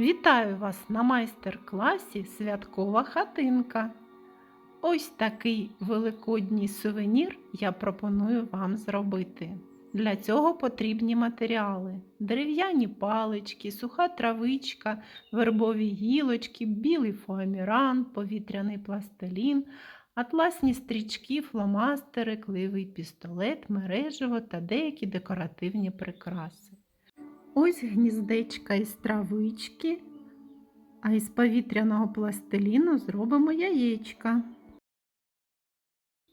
Вітаю вас на майстер-класі Святкова хатинка. Ось такий великодній сувенір я пропоную вам зробити. Для цього потрібні матеріали: дерев'яні палички, суха травичка, вербові гілочки, білий фоаміран, повітряний пластилін, атласні стрічки, фломастери, кливий пістолет, мережево та деякі декоративні прикраси. Ось гніздечка із травички, а із повітряного пластиліну зробимо яєчка.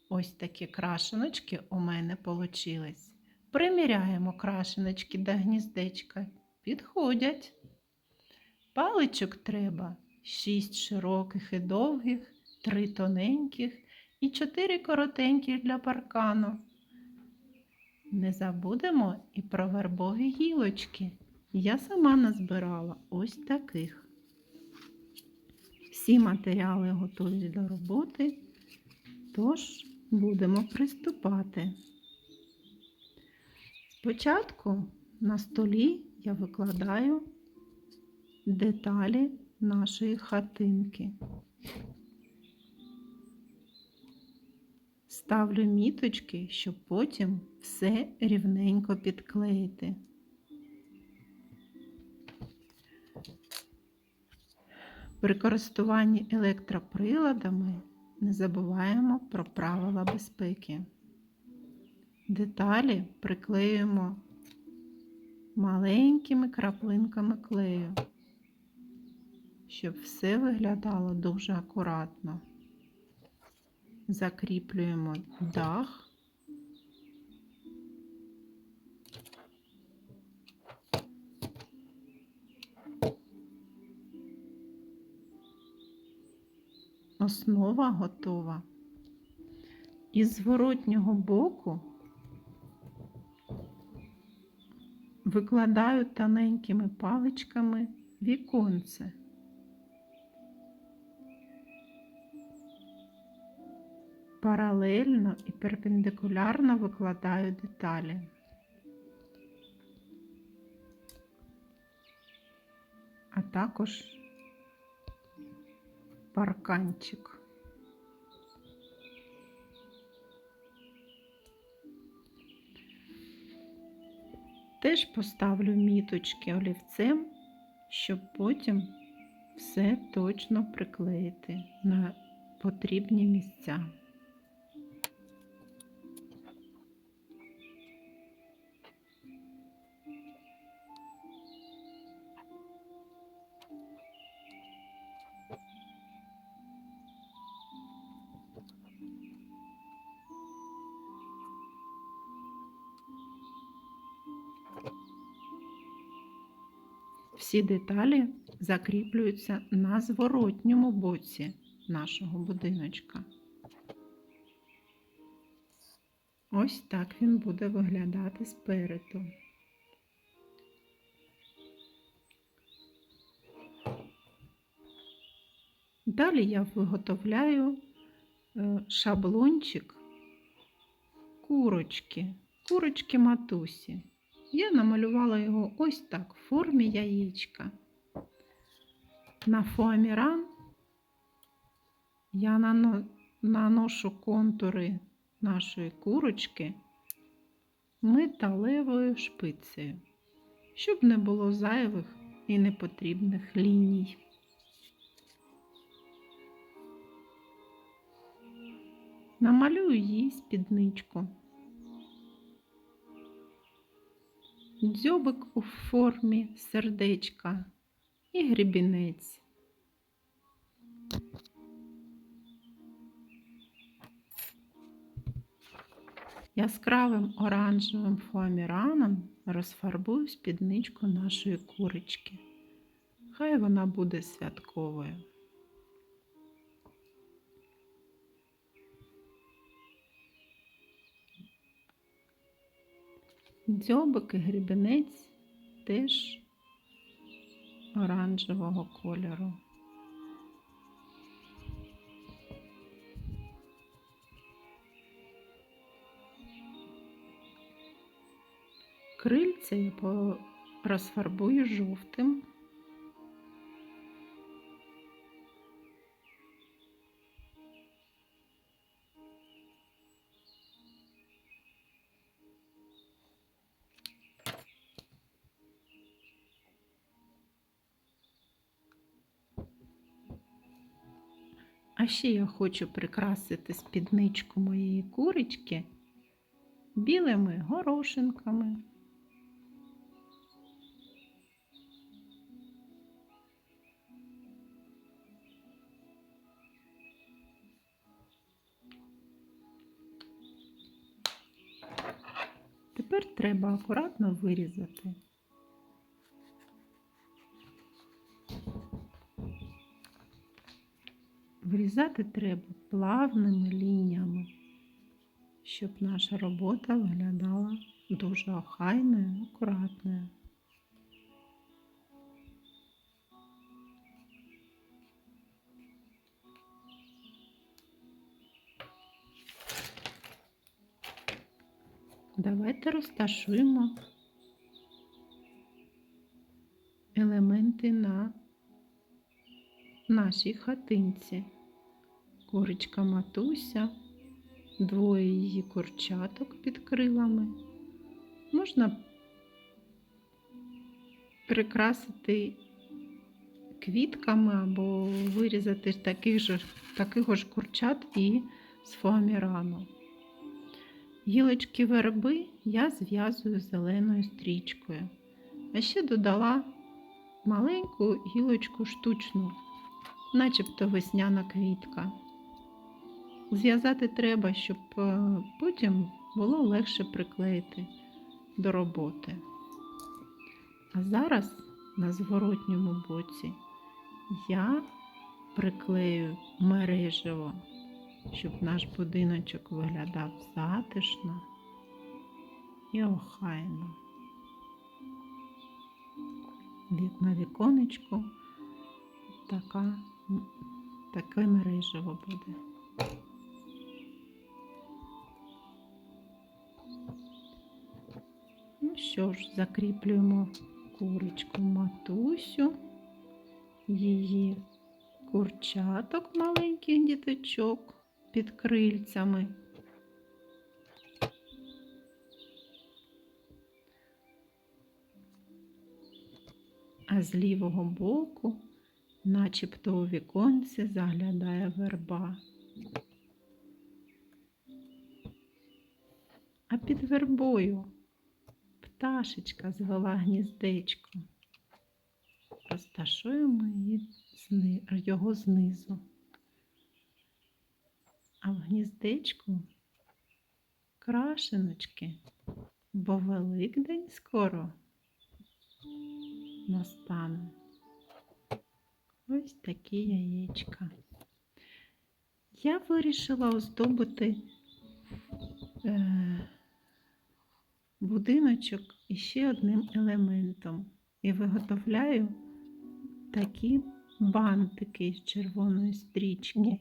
Ось такі крашеночки у мене получились. Приміряємо крашеночки до гніздечка. Підходять. Паличок треба 6 широких і довгих, 3 тоненьких і 4 коротеньких для паркану. Не забудемо і про вербові гілочки. Я сама назбирала ось таких. Всі матеріали готові до роботи, тож будемо приступати. Спочатку на столі я викладаю деталі нашої хатинки. Ставлю міточки, щоб потім все рівненько підклеїти. При користуванні електроприладами не забуваємо про правила безпеки. Деталі приклеюємо маленькими краплинками клею, щоб все виглядало дуже акуратно закріплюємо дах. Основа готова. Із зворотнього боку викладаю тоненькими паличками віконце. Паралельно і перпендикулярно викладаю деталі. А також парканчик. Теж поставлю міточки олівцем, щоб потім все точно приклеїти на потрібні місця. Всі деталі закріплюються на зворотньому боці нашого будиночка. Ось так він буде виглядати спереду. Далі я виготовляю е, шаблончик курочки, курочки матусі. Я намалювала його ось так в формі яєчка. На фоаміран я наношу контури нашої курочки металевою шпицею, щоб не було зайвих і непотрібних ліній. Намалюю їй спідничку. Дзьобик у формі сердечка і грібінець. Яскравим оранжевим фоаміраном розфарбую спідничку нашої курочки. Хай вона буде святковою. Дзьобик і грібенець теж оранжевого кольору. Крильця я розфарбую жовтим. А ще я хочу прикрасити спідничку моєї курочки білими горошинками. Тепер треба акуратно вирізати. Вирізати треба плавними лініями, щоб наша робота виглядала дуже охайною, акуратною. Давайте розташуємо елементи на нашій хатинці. Курочка матуся, двоє її курчаток під крилами. Можна прикрасити квітками або вирізати таких же, таких ж курчат і з фоамірану. Гілочки верби я зв'язую зеленою стрічкою, а ще додала маленьку гілочку штучну, начебто весняна квітка. Зв'язати треба, щоб е, потім було легше приклеїти до роботи. А зараз на зворотньому боці я приклею мережево, щоб наш будиночок виглядав затишно і охайно. На віконечку така, таке мережево буде. Що ж, закріплюємо курочку матусю, її курчаток маленьких діточок під крильцями. А з лівого боку, начебто у віконці, заглядає верба. А під вербою пташечка звела гніздечко. Розташуємо її його знизу. А в гніздечку крашеночки, бо Великдень скоро настане. Ось такі яєчка. Я вирішила оздобити е, будиночок іще одним елементом і виготовляю такі бантики з червоної стрічки.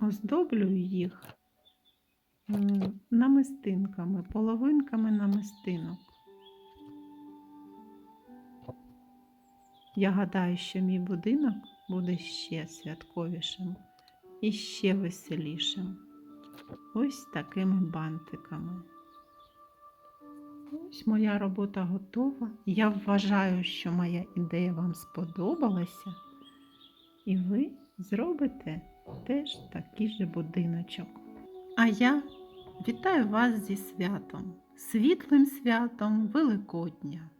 Оздоблюю їх намистинками, половинками намистинок. Я гадаю, що мій будинок буде ще святковішим і ще веселішим. Ось такими бантиками. Ось моя робота готова. Я вважаю, що моя ідея вам сподобалася, і ви зробите теж такий же будиночок. А я вітаю вас зі святом, світлим святом Великодня.